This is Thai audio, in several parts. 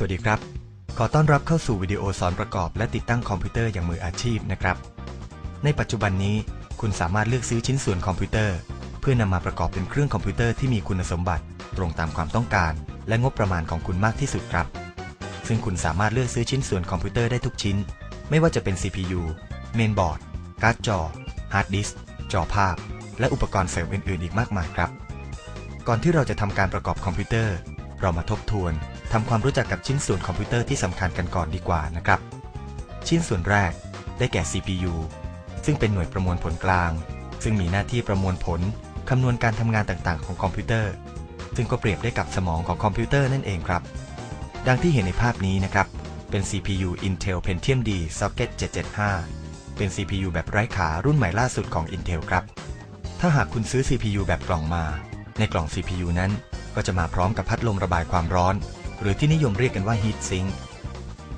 สวัสดีครับ ขอต้อนรับเข้าสู่วิดีโอสอนประกอบและติดตั้งคอมพิวเตอร์อย่างมืออาชีพนะครับ ในปัจจุบันนี้คุณสามารถเลือกซื้อชิ้นส่วนคอมพิวเตอร์ เพื่อนำมาประกอบเป็นเครื่องคอมพิวเตอร์ที่มีคุณสมบัติ ตรงตามความต้องการ และงบประมาณของคุณมากที่สุดครับ ซึ่งคุณสามารถเลือกซื้อชิ้นส่วนคอมพิวเตอร์ได้ทุกชิ้น ไม่ว่าจะเป็น CPU เมนบอร์ด การ์ดจอ ฮาร์ดดิสก์จอภาพ และอุปกรณ์เสริมอื่นๆ อีกมากมายครับ ก่อนที่เราจะทำการประกอบคอมพิวเตอร์ เรามาทบทวน ทำความรู้จักกับชิ้นส่วนคอมพิวเตอร์ที่สำคัญกันก่อนดีกว่านะครับ ชิ้นส่วนแรกได้แก่ CPU ซึ่งเป็นหน่วยประมวลผลกลาง ซึ่งมีหน้าที่ประมวลผลคำนวณการทำงานต่างๆ ของคอมพิวเตอร์ ซึ่งก็เปรียบได้กับสมองของคอมพิวเตอร์นั่นเองครับ ดังที่เห็นในภาพนี้นะครับ เป็น CPU Intel Pentium D Socket 775 เป็น CPU แบบไร้ขารุ่นใหม่ล่าสุดของ Intel ครับ ถ้าหากคุณซื้อ CPU แบบกล่องมา ในกล่อง CPU นั้น ก็จะมาพร้อมกับพัดลมระบายความร้อน หรือที่นิยมเรียกกันว่า Heat Sink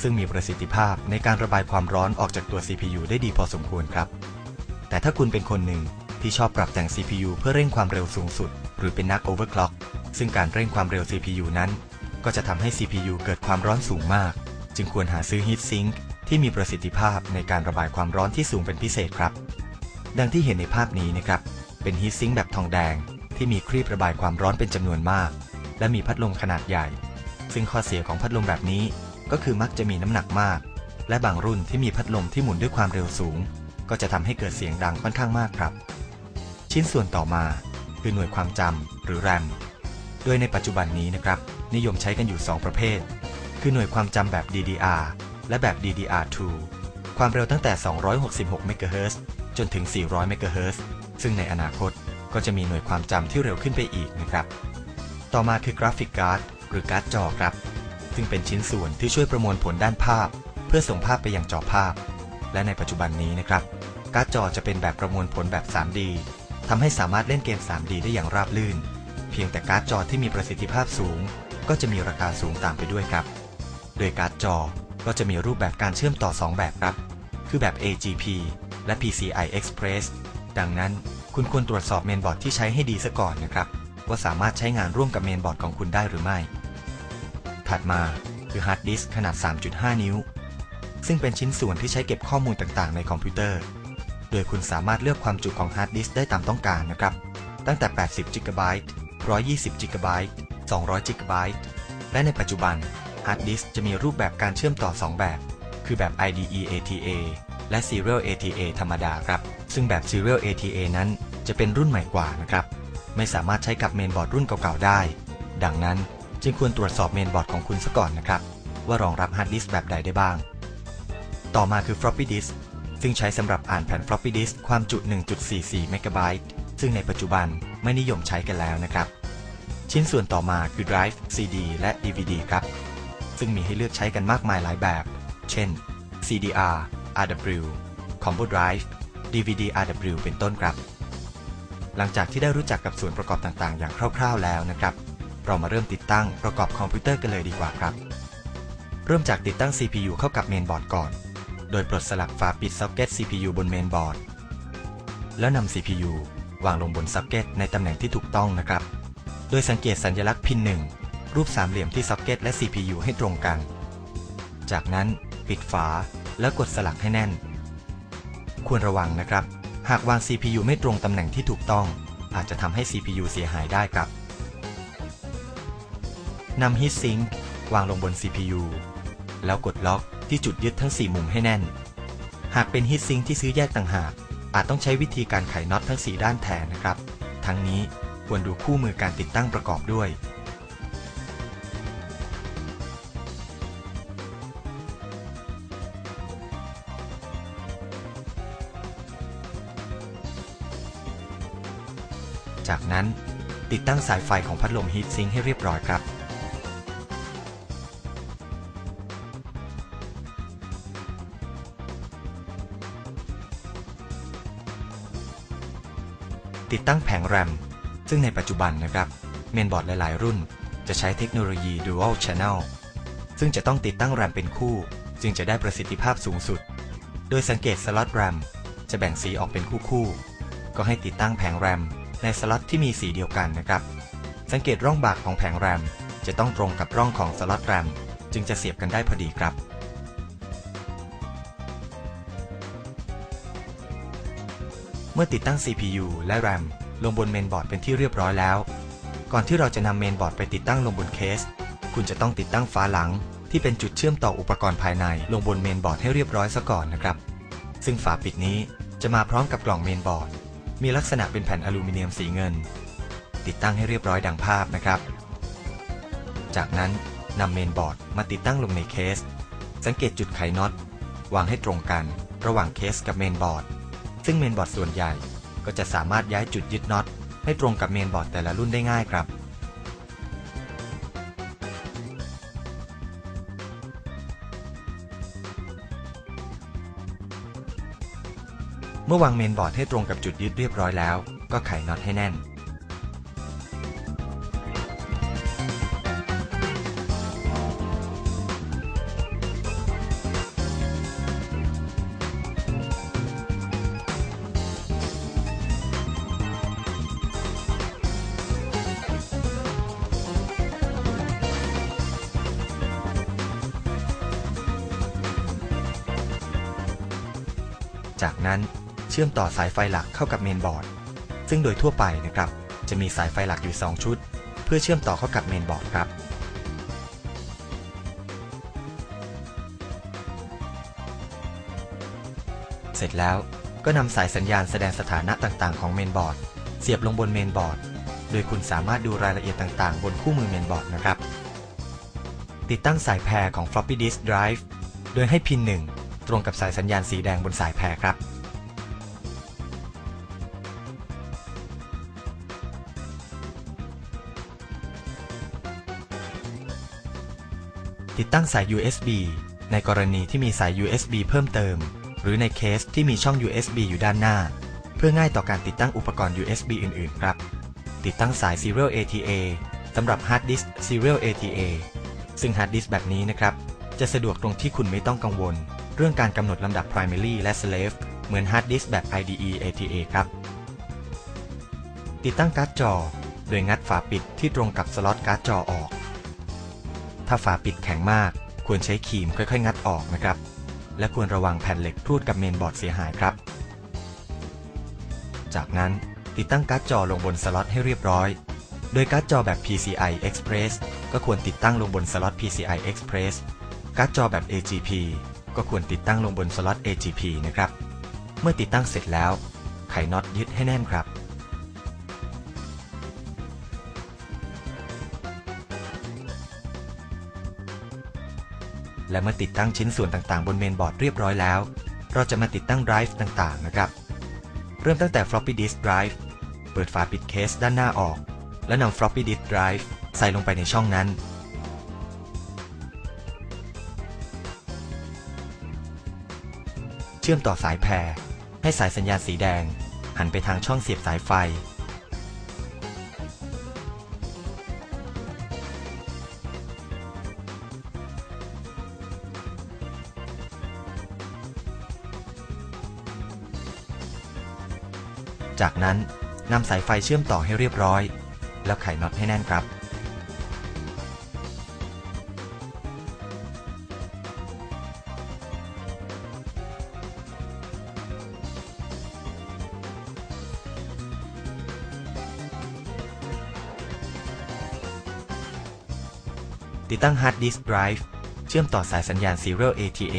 ซึ่งมีประสิทธิภาพในการระบายความร้อนออกจากตัว CPU ได้ดีพอสมควรครับ แต่ถ้าคุณเป็นคนหนึ่งที่ชอบปรับแต่ง CPU เพื่อเร่งความเร็วสูงสุด หรือเป็นนัก overclock ซึ่งการเร่งความเร็ว CPU นั้น ก็จะทำให้ CPU เกิดความร้อนสูงมาก จึงควรหาซื้อ Heat Sink ที่มีประสิทธิภาพในการระบายความร้อนที่สูงเป็นพิเศษครับ ดังที่เห็นในภาพนี้นะครับ เป็น Heat Sink แบบทองแดงที่มีครีบระบายความร้อนเป็นจำนวนมาก และมีพัดลมขนาดใหญ่ ซึ่งข้อเสียของพัดลมแบบนี้ ก็คือมักจะมีน้ำหนักมาก และบางรุ่นที่มีพัดลมที่หมุนด้วยความเร็วสูง ก็จะทำให้เกิดเสียงดังค่อนข้างมากครับ ชิ้นส่วนต่อมา คือหน่วยความจำหรือ RAM โดยในปัจจุบันนี้นะครับ นิยมใช้กันอยู่ 2 ประเภท คือหน่วยความจำแบบ DDR และแบบ DDR2 ความเร็วตั้งแต่ 266 MHz จนถึง 400 MHz ซึ่งในอนาคตก็จะมีหน่วยความจำที่เร็วขึ้นไปอีกนะครับ ต่อมาคือกราฟิกการ์ด หรือการ์ดจอครับ ซึ่งเป็นชิ้นส่วนที่ช่วยประมวลผลด้านภาพ เพื่อส่งภาพไปยังจอภาพ และในปัจจุบันนี้นะครับ การ์ดจอจะเป็นแบบประมวลผลแบบ 3D ทำให้สามารถเล่นเกม 3D ได้อย่างราบรื่น เพียงแต่การ์ดจอที่มีประสิทธิภาพสูง ก็จะมีราคาสูงตามไปด้วยครับ โดยการ์ดจอก็จะมีรูปแบบการเชื่อมต่อ 2 แบบครับ คือแบบ AGP และ PCI Express ดังนั้นคุณควรตรวจสอบเมนบอร์ดที่ใช้ให้ดีซะก่อนนะครับ ว่าสามารถใช้งานร่วมกับเมนบอร์ดของคุณได้หรือไม่ ถัดมา คือฮาร์ดดิสก์ขนาด 3.5 นิ้ว ซึ่งเป็นชิ้นส่วนที่ใช้เก็บข้อมูลต่างๆ ในคอมพิวเตอร์ โดยคุณสามารถเลือกความจุของฮาร์ดดิสก์ได้ตามต้องการนะครับ ตั้งแต่ 80 GB 120 GB 200 GB และในปัจจุบันฮาร์ดดิสก์จะมีรูปแบบการเชื่อมต่อ 2 แบบ คือแบบ IDE ATA และ Serial ATA ธรรมดาครับ ซึ่งแบบ Serial ATA นั้นจะเป็นรุ่นใหม่กว่านะครับ ไม่สามารถใช้กับเมนบอร์ดรุ่นเก่าๆได้ ดังนั้น จึงควรตรวจสอบเมนบอร์ดของคุณซะก่อนนะครับ ว่ารองรับฮาร์ดดิสก์แบบใดได้บ้าง ต่อมาคือ floppy disk ซึ่งใช้สำหรับอ่านแผ่น floppy disk ความจุ 1.44 เมกะไบต์ซึ่งในปัจจุบันไม่นิยมใช้กันแล้วนะครับ ชิ้นส่วนต่อมาคือ drive CD และ DVD ครับ ซึ่งมีให้เลือกใช้กันมากมายหลายแบบ เช่น CDR RW Combo Drive DVD RW เป็นต้นครับ หลังจากที่ได้รู้จักกับส่วนประกอบต่างๆ อย่างคร่าว ๆ แล้วนะครับ เรามาเริ่มติดตั้งประกอบคอมพิวเตอร์กันเลยดีกว่าครับ เริ่มจากติดตั้ง CPU เข้ากับเมนบอร์ดก่อน โดยปลดสลักฝาปิดซ็อกเก็ต CPU บนเมนบอร์ด แล้วนำ CPU วางลงบนซ็อกเก็ตในตำแหน่งที่ถูกต้องนะครับ โดยสังเกตสัญลักษณ์พินหนึ่งรูปสามเหลี่ยมที่ซ็อกเก็ตและ CPU ให้ตรงกัน จากนั้นปิดฝาแล้วกดสลักให้แน่น ควรระวังนะครับ หากวาง CPU ไม่ตรงตำแหน่งที่ถูกต้อง อาจจะทำให้ CPU เสียหายได้ครับ นำ Heat Sink วางลงบน CPU แล้วกดล็อกที่จุดยึดทั้ง 4 มุมให้แน่น หากเป็น Heat Sink ที่ซื้อแยกต่างหาก อาจต้องใช้วิธีการไขน็อตทั้ง 4 ด้านแทนนะครับ ทั้งนี้ควรดูคู่มือการติดตั้งประกอบด้วยจากนั้นติดตั้งสายไฟของพัดลมฮีทซิงค์ให้เรียบร้อยครับ ติดตั้งแผงแรมซึ่งในปัจจุบันนะครับเมนบอร์ดหลาย ๆ รุ่น จะใช้เทคโนโลยี Dual Channel ซึ่งจะต้องติดตั้งแรมเป็นคู่ จึงจะได้ประสิทธิภาพสูงสุด โดยสังเกตสล็อตแรมจะแบ่งสีออกเป็นคู่ ๆ ก็ให้ติดตั้งแผงแรมในสล็อตที่มีสีเดียวกันนะครับ สังเกตร่องบากของแผงแรมจะต้องตรงกับร่องของสล็อตแรมจึงจะเสียบกันได้พอดีครับ มื่อติดตั้ง CPU และ RAM ลงบนเมนบอร์ดเป็นที่เรียบร้อยแล้ว ก่อนที่เราจะนำเมนบอร์ดไปติดตั้งลงบนเคส คุณจะต้องติดตั้งฝาหลัง ที่เป็นจุดเชื่อมต่ออุปกรณ์ภายในลงบนเมนบอร์ดให้เรียบร้อยซะก่อนนะครับ ซึ่งฝาปิดนี้จะมาพร้อมกับกล่องเมนบอร์ด มีลักษณะเป็นแผ่นอลูมิเนียมสีเงิน ติดตั้งให้เรียบร้อยดังภาพนะครับ จากนั้นนำเมนบอร์ดมาติดตั้งลงในเคส สังเกตจุดไขน็อตวางให้ตรงกัน ระหว่างเคสกับเมนบอร์ด ซึ่งเมนบอร์ดส่วนใหญ่ ก็จะสามารถย้ายจุดยึดน็อต ให้ตรงกับเมนบอร์ดแต่ละรุ่นได้ง่ายครับ เมื่อวางเมนบอร์ดให้ตรงกับจุดยึดเรียบร้อยแล้ว ก็ไขน็อตให้แน่น จากนั้นเชื่อมต่อสายไฟหลักเข้ากับเมนบอร์ด ซึ่งโดยทั่วไปนะครับ จะมีสายไฟหลักอยู่ 2 ชุด เพื่อเชื่อมต่อเข้ากับเมนบอร์ดครับ เสร็จแล้วก็นำสายสัญญาณแสดงสถานะต่างๆ ของเมนบอร์ด เสียบลงบนเมนบอร์ด โดยคุณสามารถดูรายละเอียดต่างๆ บนคู่มือเมนบอร์ดนะครับ ติดตั้งสายแพรของ floppy disk drive โดยให้พิน1 ตรงกับสายสัญญาณสีแดงบนสายแพรครับ ติดตั้งสาย USB ในกรณีที่มีสาย USB เพิ่มเติม หรือในเคสที่มีช่อง USB อยู่ด้านหน้า เพื่อง่ายต่อการติดตั้งอุปกรณ์ USB อื่น ๆ ครับ ติดตั้งสาย Serial ATA สำหรับ Hard Disk Serial ATA ซึ่ง Hard Disk แบบนี้นะครับ จะสะดวกตรงที่คุณไม่ต้องกังวล เรื่องการกำหนดลำดับ Primary และ Slave เหมือน Hard Disk แบบ IDE ATA ครับ ติดตั้งการ์ดจอ โดยงัดฝาปิดที่ตรงกับสล็อตการ์ดจอออก ถ้าฝาปิดแข็งมาก ควรใช้ครีมค่อยๆ งัดออกนะครับ และควรระวังแผ่นเหล็กพรูดกับเมนบอร์ดเสียหายครับ จากนั้นติดตั้งการ์ดจอลงบนสล็อตให้เรียบร้อย โดยการ์ดจอแบบ PCI Express ก็ควรติดตั้งลงบนสล็อต PCI Express การ์ดจอแบบ AGP ก็ควรติดตั้งลงบนสล็อต AGP นะครับ เมื่อติดตั้งเสร็จแล้ว ไขน็อตยึดให้แน่นครับ และเมื่อติดตั้งชิ้นส่วนต่างๆ บนเมนบอร์ดเรียบร้อยแล้ว เราจะมาติดตั้งไดรฟ์ต่างๆ นะครับ เริ่มตั้งแต่ floppy disk drive เปิดฝาปิดเคสด้านหน้าออก แล้วนำ floppy disk drive ใส่ลงไปในช่องนั้น ชื่อมต่อสายแพร ให้สายสัญญาณสีแดง หันไปทางช่องเสียบสายไฟ จากนั้นนำสายไฟเชื่อมต่อให้เรียบร้อย แล้วไขน็อตให้แน่นครับ ติดตั้ง Hard Disk Drive เชื่อมต่อสายสัญญาณ Serial ATA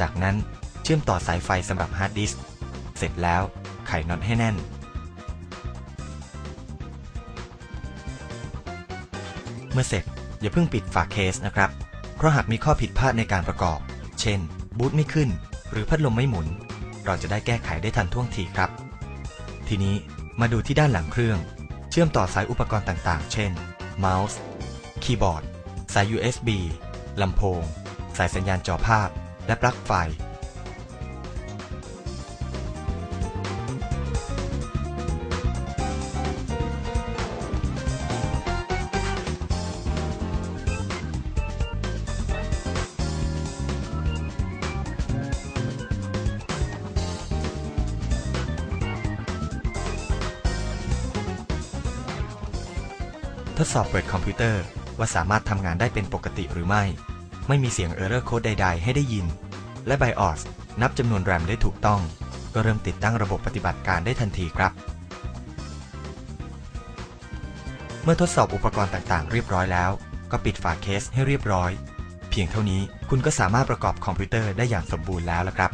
จากนั้นเชื่อมต่อสายไฟสำหรับ Hard Disk เสร็จแล้วไขน็อตให้แน่น เมื่อเสร็จอย่าเพิ่งปิดฝาเคสนะครับ เพราะหากมีข้อผิดพลาดในการประกอบ เช่น บูตไม่ขึ้น หรือพัดลมไม่หมุน เราจะได้แก้ไขได้ทันท่วงทีครับ ทีนี้มาดูที่ด้านหลังเครื่อง เชื่อมต่อสายอุปกรณ์ต่างๆ เช่น เมาส์ คีย์บอร์ด สาย USB ลำโพง สายสัญญาณจอภาพ และปลั๊กไฟ ทดสอบเปิดคอมพิวเตอร์ ว่าสามารถทำงานได้เป็นปกติหรือไม่ ไม่มีเสียง Error Code ใด ๆ ให้ได้ยิน และ BIOS นับจำนวน RAM ได้ถูกต้อง ก็เริ่มติดตั้งระบบปฏิบัติการได้ทันทีครับ เมื่อทดสอบอุปกรณ์ต่างๆ เรียบร้อยแล้ว ก็ปิดฝาเคสให้เรียบร้อย เพียงเท่านี้คุณก็สามารถประกอบคอมพิวเตอร์ได้อย่างสมบูรณ์แล้วละครับ